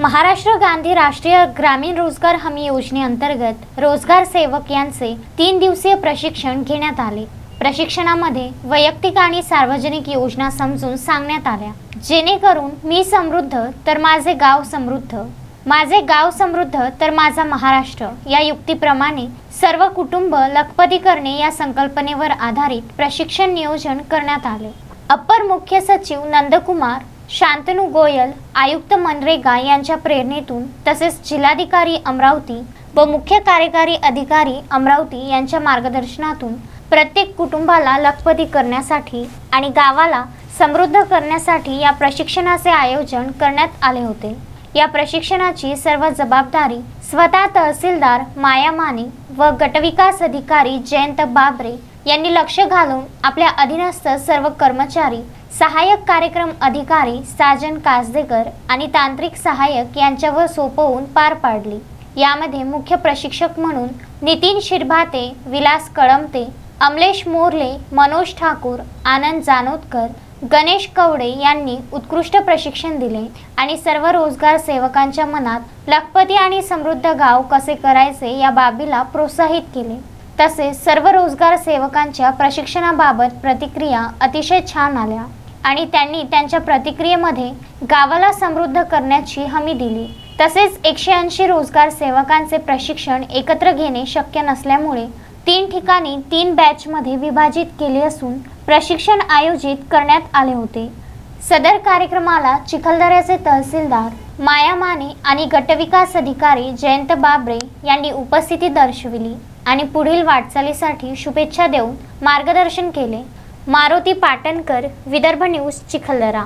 महाराष्ट्र गांधी राष्ट्रीय ग्रामीण रोजगार हमी योजनेअंतर्गत रोजगार सेवक यांचे तीन दिवसीय प्रशिक्षण घेण्यात आले. प्रशिक्षणामध्ये वैयक्तिक आणि सार्वजनिक योजना समजून सांगण्यात आल्या. जेणेकरून मी समृद्ध तर माझे गाव समृद्ध. माझे गाव समृद्ध तर माझा महाराष्ट्र. या युक्तीप्रमाणे सर्व कुटुंब लखपती करणे या संकल्पनेवर आधारित प्रशिक्षण नियोजन करण्यात आले. अप्पर मुख्य सचिव नंदकुमार शांतनू गोयल आयुक्त मनरेगा यांच्या प्रेरणेतून तसेच जिल्हाधिकारी अमरावती व मुख्य कार्यकारी अधिकारी अमरावती यांच्या मार्गदर्शनातून प्रत्येक कुटुंबाला लखपती करण्यासाठी आणि गावाला समृद्ध करण्यासाठी या प्रशिक्षणाचे आयोजन करण्यात आले होते. या प्रशिक्षणाची सर्व जबाबदारी स्वतः तहसीलदार माया माने व गटविकास अधिकारी जयंत बाबरे यांनी लक्ष घालून आपल्या अधीनस्थ सर्व कर्मचारी सहाय्यक कार्यक्रम अधिकारी साजन कासदेकर आणि तांत्रिक सहाय्यक यांच्यावर सोपवून पार पाडली. यामध्ये मुख्य प्रशिक्षक म्हणून नितीन शिरभाते विलास कळमते अमलेश मोर्ले मनोज ठाकूर आनंद जानोदकर गणेश कवडे यांनी उत्कृष्ट प्रशिक्षण दिले आणि सर्व रोजगार सेवकांच्या मनात लखपती आणि समृद्ध गाव कसे करायचे या बाबीला प्रोत्साहित केले. तसेच सर्व रोजगार सेवकांच्या प्रशिक्षणाबाबत प्रतिक्रिया अतिशय छान आल्या आणि त्यांनी त्यांच्या प्रतिक्रियेमध्ये गावाला समृद्ध करण्याची हमी दिली. तसेच एकशे ऐंशी रोजगार सेवकांचे प्रशिक्षण एकत्र घेणे शक्य नसल्यामुळे तीन ठिकाणी तीन बॅचमध्ये विभाजित केले असून प्रशिक्षण आयोजित करण्यात आले होते. सदर कार्यक्रमाला चिखलदऱ्याचे तहसीलदार माया माने आणि गटविकास अधिकारी जयंत बाबरे यांनी उपस्थिती दर्शविली आणि पुढील वाटचालीसाठी शुभेच्छा देऊन मार्गदर्शन केले. मारुती पाटणकर विदर्भ न्यूज चिखलदरा.